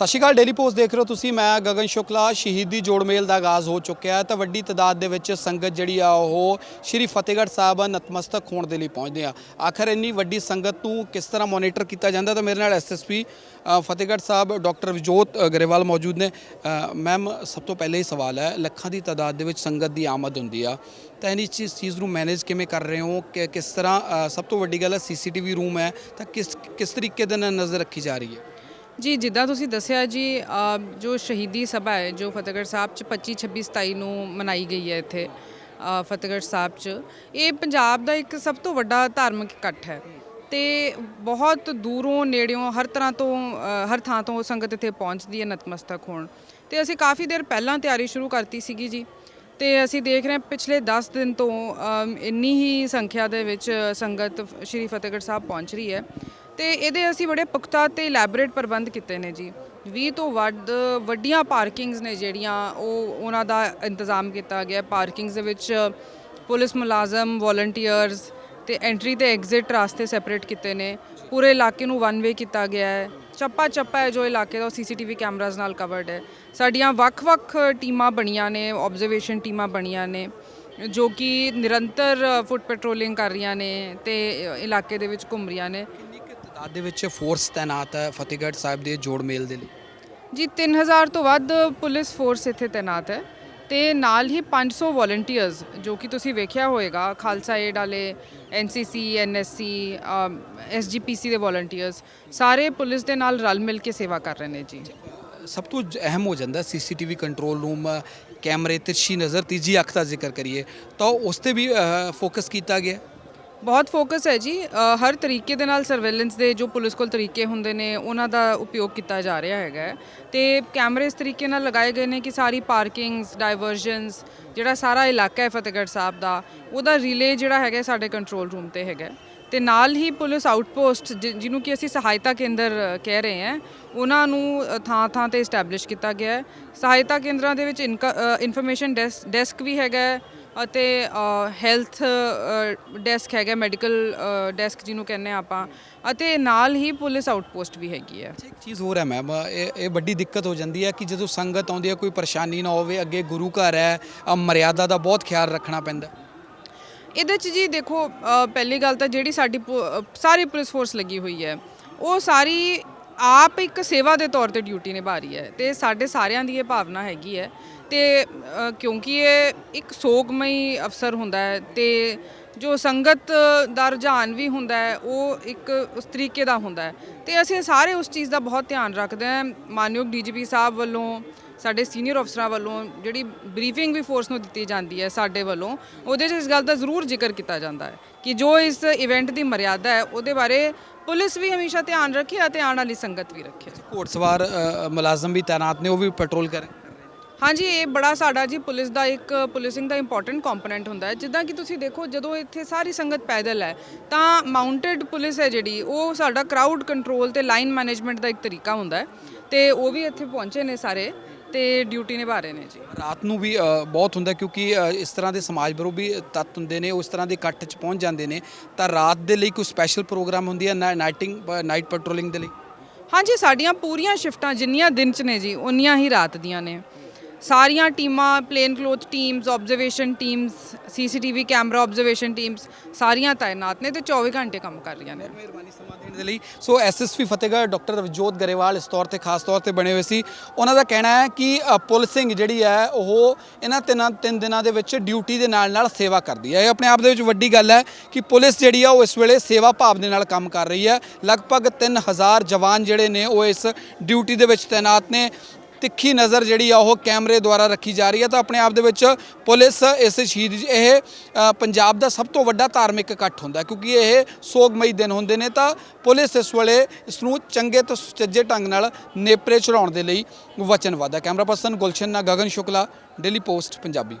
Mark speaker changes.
Speaker 1: ਸਤਿ ਸ਼੍ਰੀ ਅਕਾਲ daily post ਦੇਖ ਰਹੇ ਹੋ ਤੁਸੀਂ। ਮੈਂ ਗਗਨ ਸ਼ੁਕਲਾ ਸ਼ਹੀਦੀ ਜੋੜ ਮੇਲ ਦਾ ਆਗਾਜ਼ ਹੋ ਚੁੱਕਿਆ ਹੈ। ਤਾਂ ਵੱਡੀ ਤਾਦਾਦ ਦੇ ਵਿੱਚ ਸੰਗਤ ਜਿਹੜੀ ਆ ਉਹ ਸ਼੍ਰੀ ਫਤਿਹਗੜ੍ਹ ਸਾਹਿਬ ਨਤਮਸਤਕ ਹੋਣ ਦੇ ਲਈ ਪਹੁੰਚਦੇ ਆ। ਆਖਰ ਇੰਨੀ ਵੱਡੀ ਸੰਗਤ ਨੂੰ ਕਿਸ ਤਰ੍ਹਾਂ ਮੋਨੀਟਰ ਕੀਤਾ ਜਾਂਦਾ? ਤਾਂ ਮੇਰੇ ਨਾਲ ਐਸਐਸਪੀ ਫਤਿਹਗੜ੍ਹ ਸਾਹਿਬ ਡਾਕਟਰ ਵਿਜੋਤ ਅ, ਗਰੇਵਾਲ ਮੌਜੂਦ ਨੇ। ਮੈਮ ਸਭ ਤੋਂ ਪਹਿਲੇ ਹੀ ਸਵਾਲ ਹੈ ਲੱਖਾਂ ਦੀ ਤਾਦਾਦ ਦੇ ਵਿੱਚ ਸੰਗਤ ਦੀ ਆਮਦ ਹੁੰਦੀ ਆ। ਤਾਂ ਇਹਨੀ ਚੀਜ਼ ਚੀਜ਼ ਨੂੰ ਮੈਨੇਜ ਕਿਵੇਂ ਕਰ ਰਹੇ ਹੋ? ਕਿ ਕਿਸ ਤਰ੍ਹਾਂ ਸਭ ਤੋਂ ਵੱਡੀ ਗੱਲ ਹੈ ਸੀਸੀਟੀਵੀ ਰੂਮ ਹੈ। ਤਾਂ ਕਿਸ ਕਿਸ ਤਰੀਕੇ ਦੇ ਨਾਲ ਨਜ਼ਰ ਰੱਖੀ ਜਾ ਰਹੀ ਹੈ?
Speaker 2: ਜੀ, ਜਿੱਦਾਂ ਤੁਸੀਂ ਦੱਸਿਆ ਜੀ ਜੋ ਸ਼ਹੀਦੀ ਸਭਾ ਹੈ, ਜੋ ਫਤਿਹਗੜ੍ਹ ਸਾਹਿਬ ਚ 25 26 27 ਨੂੰ ਮਨਾਈ ਗਈ ਹੈ ਇੱਥੇ ਫਤਿਹਗੜ੍ਹ ਸਾਹਿਬ ਚ, ਇਹ ਪੰਜਾਬ ਦਾ ਇੱਕ ਸਭ ਤੋਂ ਵੱਡਾ ਧਾਰਮਿਕ ਇਕੱਠ ਹੈ ਤੇ ਬਹੁਤ ਦੂਰੋਂ, ਨੇੜਿਓਂ, ਹਰ ਤਰ੍ਹਾਂ ਤੋਂ ਹਰ ਥਾਂ ਤੋਂ ਸੰਗਤ ਇੱਥੇ ਪਹੁੰਚਦੀ ਹੈ, ਨਤਮਸਤਕ ਹੋਣ। ਤੇ ਅਸੀਂ ਕਾਫੀ ਦੇਰ ਪਹਿਲਾਂ ਤਿਆਰੀ ਸ਼ੁਰੂ ਕਰਤੀ ਸੀਗੀ ਜੀ, ਤੇ ਅਸੀਂ ਦੇਖ ਰਹੇ ਹਾਂ ਪਿਛਲੇ 10 ਦਿਨ ਤੋਂ ਇੰਨੀ ਹੀ ਸੰਖਿਆ ਦੇ ਵਿੱਚ ਸੰਗਤ ਸ਼੍ਰੀ ਫਤਿਹਗੜ੍ਹ ਸਾਹਿਬ ਪਹੁੰਚ ਰਹੀ ਹੈ। ਤੇ ਇਹਦੇ ਅਸੀਂ ਬੜੇ ਪੁਖਤਾ ਤੇ ਇਲੈਬੋਰੇਟ ਪ੍ਰਬੰਧ ਕੀਤੇ ਨੇ ਜੀ। 20 ਤੋਂ ਵੱਧ ਵੱਡੀਆਂ ਪਾਰਕਿੰਗਸ ਨੇ ਜਿਹੜੀਆਂ ਉਹ ਉਹਨਾਂ ਦਾ ਇੰਤਜ਼ਾਮ ਕੀਤਾ ਗਿਆ। ਪਾਰਕਿੰਗਸ ਦੇ ਵਿੱਚ ਪੁਲਿਸ ਮੁਲਾਜ਼ਮ ਵੋਲੰਟੀਅਰਸ ਤੇ ਐਂਟਰੀ ਤੇ ਐਗਜ਼ਿਟ ਰਾਸਤੇ ਸੈਪਰੇਟ ਕੀਤੇ ਨੇ। ਪੂਰੇ ਇਲਾਕੇ ਨੂੰ ਵਨ ਵੇ ਕੀਤਾ ਗਿਆ ਹੈ। ਚੱਪਾ ਚੱਪਾ ਹੈ ਜੋ ਇਲਾਕੇ ਦਾ ਸੀਸੀਟੀਵੀ ਕੈਮਰਾਜ਼ ਨਾਲ ਕਵਰਡ ਹੈ। ਸਾਡੀਆਂ ਵੱਖ-ਵੱਖ ਟੀਮਾਂ ਬਣੀਆਂ ਨੇ ਆਬਜ਼ਰਵੇਸ਼ਨ ਟੀਮਾਂ ਬਣੀਆਂ ਨੇ, ਜੋ ਕਿ ਨਿਰੰਤਰ ਫੁੱਟ ਪੈਟਰੋਲਿੰਗ ਕਰ ਰਹੀਆਂ ਨੇ ਤੇ ਇਲਾਕੇ ਦੇ ਵਿੱਚ ਘੁੰਮ ਰਹੀਆਂ ਨੇ।
Speaker 1: ਤਾਦਾਦ ਦੇ ਵਿੱਚ ਫੋਰਸ ਤਾਇਨਾਤ ਹੈ ਫਤਿਹਗੜ੍ਹ ਸਾਹਿਬ ਦੇ ਜੋੜ ਮੇਲ ਦੇ ਲਈ?
Speaker 2: ਜੀ 3000 ਤੋਂ ਵੱਧ ਪੁਲਿਸ ਫੋਰਸ ਇੱਥੇ ਤਾਇਨਾਤ ਹੈ ਤੇ ਨਾਲ ਹੀ 500 ਵੋਲੰਟੀਅਰਸ ਜੋ ਕਿ ਤੁਸੀਂ ਵੇਖਿਆ ਹੋਵੇਗਾ ਖਾਲਸਾ ਏਡ ਵਾਲੇ ਐਨਸੀਸੀ ਐਨਐਸਸੀ ਐਸਜੀਪੀਸੀ ਦੇ ਵੋਲੰਟੀਅਰਸ ਸਾਰੇ ਪੁਲਿਸ ਦੇ ਨਾਲ ਰਲ ਮਿਲ ਕੇ ਸੇਵਾ ਕਰ ਰਹੇ ਨੇ ਜੀ।
Speaker 1: ਸਭ ਤੋਂ ਅਹਿਮ ਹੋ ਜਾਂਦਾ ਸੀਸੀਟੀਵੀ ਕੰਟਰੋਲ ਰੂਮ ਕੈਮਰੇ ਤਿਰਛੀ ਨਜ਼ਰ ਤੀਜੀ ਅੱਖ ਦਾ ਜ਼ਿਕਰ ਕਰੀਏ ਤਾਂ ਉਸ ਤੇ ਵੀ ਫੋਕਸ ਕੀਤਾ ਗਿਆ?
Speaker 2: ਬਹੁਤ ਫੋਕਸ ਹੈ ਜੀ। ਅ, ਹਰ ਤਰੀਕੇ ਦੇ ਨਾਲ ਸਰਵੇਲੈਂਸ ਦੇ ਜੋ ਪੁਲਿਸ ਕੋਲ ਤਰੀਕੇ ਹੁੰਦੇ ਨੇ ਉਹਨਾਂ ਦਾ ਉਪਯੋਗ ਕੀਤਾ ਜਾ ਰਿਹਾ ਹੈਗਾ ਹੈ। ਤੇ ਕੈਮਰੇ ਇਸ ਤਰੀਕੇ ਨਾਲ ਲਗਾਏ ਗਏ ਨੇ ਕਿ ਸਾਰੀ ਪਾਰਕਿੰਗਸ ਡਾਇਵਰਜਨਸ ਜਿਹੜਾ ਸਾਰਾ ਇਲਾਕਾ ਹੈ ਫਤਿਹਗੜ੍ਹ ਸਾਹਿਬ ਦਾ ਉਹਦਾ ਰਿਲੇ ਜਿਹੜਾ ਹੈਗਾ ਸਾਡੇ ਕੰਟਰੋਲ ਰੂਮ ਤੇ ਹੈਗਾ ਤੇ ਨਾਲ ਹੀ ਪੁਲਿਸ ਆਊਟਪੋਸਟ ਜਿ- ਜਿਹਨੂੰ ਕਿ ਅਸੀਂ ਸਹਾਇਤਾ ਕੇਂਦਰ ਅ, ਕਹਿ ਰਹੇ ਹਾਂ ਉਹਨਾਂ ਨੂੰ ਥਾਂ ਥਾਂ ਤੇ ਸਟੈਬਲਿਸ਼ ਕੀਤਾ ਗਿਆ ਹੈ। ਸਹਾਇਤਾ ਕੇਂਦਰਾਂ ਦੇ ਵਿੱਚ ਇਨਫੋਰਮੇਸ਼ਨ ਡੈਸਕ ਵੀ ਹੈਗਾ ਹੈ। ਅਤੇ ਹੈਲਥ ਡੈਸਕ ਹੈਗਾ ਮੈਡੀਕਲ ਡੈਸਕ ਜਿਹਨੂੰ ਕਹਿੰਦੇ ਆਪਾਂ। ਅਤੇ ਨਾਲ ਹੀ ਪੁਲਿਸ ਆਊਟਪੋਸਟ ਵੀ ਹੈਗੀ ਹੈ।
Speaker 1: ਇੱਕ ਚੀਜ਼ ਹੋਰ ਹੈ ਮੈਮ ਇਹ ਵੱਡੀ ਦਿੱਕਤ ਹੋ ਜਾਂਦੀ ਹੈ ਕਿ ਜਦੋਂ ਸੰਗਤ ਆਉਂਦੀ ਹੈ ਕੋਈ ਪਰੇਸ਼ਾਨੀ ਨਾ ਹੋਵੇ ਅੱਗੇ ਗੁਰੂ ਘਰ ਹੈ ਮਰਿਆਦਾ ਦਾ ਬਹੁਤ ਖਿਆਲ ਰੱਖਣਾ ਪੈਂਦਾ।
Speaker 2: ਇਹਦੇ ਚ ਜੀ ਦੇਖੋ ਪਹਿਲੀ ਗੱਲ ਤਾਂ ਜਿਹੜੀ ਸਾਡੀ ਸਾਰੀ ਪੁਲਿਸ ਫੋਰਸ ਲੱਗੀ ਹੋਈ ਹੈ ਉਹ ਸਾਰੀ ਆਪ ਇੱਕ ਸੇਵਾ ਦੇ ਤੌਰ ਤੇ ਡਿਊਟੀ ਨਿਭਾ ਰਹੀ ਹੈ। ਤੇ ਸਾਡੇ ਸਾਰਿਆਂ ਦੀ ਇਹ ਭਾਵਨਾ ਹੈਗੀ ਹੈ ਤੇ ਕਿਉਂਕਿ ਇਹ ਇੱਕ ਸੋਗਮਈ ਅਫਸਰ ਹੁੰਦਾ ਹੈ ਤੇ ਜੋ ਸੰਗਤ ਦਾ ਰੁਝਾਨ ਵੀ ਹੁੰਦਾ ਹੈ ਉਹ ਇੱਕ ਉਸ ਤਰੀਕੇ ਦਾ ਹੁੰਦਾ ਹੈ। ਤੇ ਅਸੀਂ ਸਾਰੇ ਉਸ ਚੀਜ਼ ਦਾ ਬਹੁਤ ਧਿਆਨ ਰੱਖਦੇ ਹਾਂ। ਮਾਨਯੋਗ ਡੀਜੀਪੀ ਸਾਹਿਬ ਵੱਲੋਂ ਸਾਡੇ ਸੀਨੀਅਰ ਅਫਸਰਾਂ ਵੱਲੋਂ ਜਿਹੜੀ ਬਰੀਫਿੰਗ ਵੀ ਫੋਰਸ ਨੂੰ ਦਿੱਤੀ ਜਾਂਦੀ ਹੈ ਸਾਡੇ ਵੱਲੋਂ ਉਹਦੇ 'ਚ ਇਸ ਗੱਲ ਦਾ ਜ਼ਰੂਰ ਜ਼ਿਕਰ ਕੀਤਾ ਜਾਂਦਾ ਹੈ ਕਿ ਜੋ ਇਸ ਇਵੈਂਟ ਦੀ ਮਰਿਆਦਾ ਹੈ ਉਹਦੇ ਬਾਰੇ ਪੁਲਿਸ ਵੀ ਹਮੇਸ਼ਾ ਧਿਆਨ ਰੱਖੇ ਅਤੇ ਆਉਣ ਵਾਲੀ ਸੰਗਤ ਵੀ ਰੱਖੇ।
Speaker 1: ਘੋੜਸਵਾਰ ਅ, ਮੁਲਾਜ਼ਮ ਵੀ ਤਾਇਨਾਤ ਨੇ ਉਹ ਵੀ ਪੈਟਰੋਲ ਕਰੇ
Speaker 2: ਹਾਂਜੀ ਇਹ ਬੜਾ ਸਾਡਾ ਜੀ ਪੁਲਿਸ ਦਾ ਇੱਕ ਪੁਲਿਸਿੰਗ ਦਾ ਇੰਪੋਰਟੈਂਟ ਕੰਪੋਨੈਂਟ ਹੁੰਦਾ ਹੈ। ਜਿੱਦਾਂ ਕਿ ਤੁਸੀਂ ਦੇਖੋ ਜਦੋਂ ਇੱਥੇ ਸਾਰੀ ਸੰਗਤ ਪੈਦਲ ਹੈ ਤਾਂ ਮਾਊਂਟਡ ਪੁਲਿਸ ਹੈ ਜਿਹੜੀ ਉਹ ਸਾਡਾ ਕਰਾਊਡ ਕੰਟਰੋਲ ਤੇ ਲਾਈਨ ਮੈਨੇਜਮੈਂਟ ਦਾ ਇੱਕ ਤਰੀਕਾ ਹੁੰਦਾ ਹੈ। ਤੇ ਉਹ ਵੀ ਇੱਥੇ ਪਹੁੰਚੇ ਨੇ ਸਾਰੇ ਤੇ ਡਿਊਟੀ ਨਿਭਾ ਰਹੇ ਨੇ ਜੀ।
Speaker 1: ਰਾਤ ਨੂੰ ਵੀ ਬਹੁਤ ਹੁੰਦਾ ਕਿਉਂਕਿ ਇਸ ਤਰ੍ਹਾਂ ਦੇ ਸਮਾਜ ਵਿਰੋਧੀ ਤੱਤ ਹੁੰਦੇ ਨੇ ਉਸ ਤਰ੍ਹਾਂ ਦੇ ਇਕੱਠ 'ਚ ਪਹੁੰਚ ਜਾਂਦੇ ਨੇ। ਤਾਂ ਰਾਤ ਦੇ ਲਈ ਕੋਈ ਸਪੈਸ਼ਲ ਪ੍ਰੋਗਰਾਮ ਹੁੰਦੀ ਹੈ ਨਾਈਟਿੰਗ ਨਾਈਟ ਪੈਟਰੋਲਿੰਗ ਦੇ ਲਈ?
Speaker 2: ਹਾਂਜੀ ਸਾਡੀਆਂ ਪੂਰੀਆਂ ਸ਼ਿਫਟਾਂ ਜਿੰਨੀਆਂ ਦਿਨ ਚ ਨੇ ਜੀ ਉਨੀਆਂ ਹੀ ਰਾਤ ਦੀਆਂ ਨੇ। ਸਾਰੀਆਂ ਟੀਮਾਂ plain cloth teams observation teams CCTV camera observation teams ਸਾਰੀਆਂ ਤਾਇਨਾਤ ਨੇ ਤੇ 24 ਘੰਟੇ ਕੰਮ ਕਰ ਰਹੀਆਂ ਨੇ।
Speaker 1: ਮਿਹਰਬਾਨੀ ਸਮਾਂ ਦੇਣ ਦੇ ਲਈ। So SSP Fatehgarh doctor Ravjot Grewal ਇਸ ਤੌਰ ਤੇ ਖਾਸ ਤੌਰ ਤੇ ਬਣੇ ਹੋਏ ਸੀ। ਉਹਨਾਂ ਦਾ ਕਹਿਣਾ ਹੈ ਕਿ ਪੁਲਿਸਿੰਗ ਜਿਹੜੀ ਹੈ, ਉਹ ਇਹਨਾਂ ਤਿੰਨਾਂ, ਤਿੰਨ ਦਿਨਾਂ ਦੇ ਵਿੱਚ ਡਿਊਟੀ ਦੇ ਨਾਲ ਨਾਲ ਸੇਵਾ ਕਰਦੀ ਹੈ। ਇਹ ਆਪਣੇ ਆਪ ਦੇ ਵਿੱਚ ਵੱਡੀ ਗੱਲ ਹੈ ਕਿ ਪੁਲਿਸ ਜਿਹੜੀ ਆ, ਉਹ ਇਸ ਵੇਲੇ ਸੇਵਾ ਭਾਵ ਦੇ ਨਾਲ ਕੰਮ ਕਰ ਰਹੀ ਹੈ। ਲਗਭਗ 3000 ਜਵਾਨ ਜਿਹੜੇ ਨੇ, ਉਹ ਇਸ ਡਿਊਟੀ ਦੇ ਵਿੱਚ ਤਾਇਨਾਤ ਨੇ। ਤਿੱਖੀ ਨਜ਼ਰ ਜਿਹੜੀ ਆ ਉਹ ਕੈਮਰੇ ਦੁਆਰਾ ਰੱਖੀ ਜਾ ਰਹੀ ਹੈ ਤਾਂ ਆਪਣੇ ਆਪ ਦੇ ਵਿੱਚ ਪੁਲਿਸ ਇਸ ਸ਼ਹੀਦ ਇਹ ਪੰਜਾਬ ਦਾ ਸਭ ਤੋਂ ਵੱਡਾ ਧਾਰਮਿਕ ਇਕੱਠ ਹੁੰਦਾ ਕਿਉਂਕਿ ਇਹ ਸੋਗਮਈ ਦਿਨ ਹੁੰਦੇ ਨੇ ਤਾਂ ਪੁਲਿਸ ਇਸ ਵੇਲੇ ਇਸ ਨੂੰ ਚੰਗੇ ਤੋਂ ਸੁਚੱਜੇ ਢੰਗ ਨਾਲ ਨੇਪਰੇ ਚੜਾਉਣ ਦੇ ਲਈ ਵਚਨਬੱਧ ਹੈ। ਕੈਮਰਾ ਪਰਸਨ ਗੁਲਸ਼ਨ ਨਾਲ ਗਗਨ ਸ਼ੁਕਲਾ ਡੇਲੀ ਪੋਸਟ ਪੰਜਾਬੀ।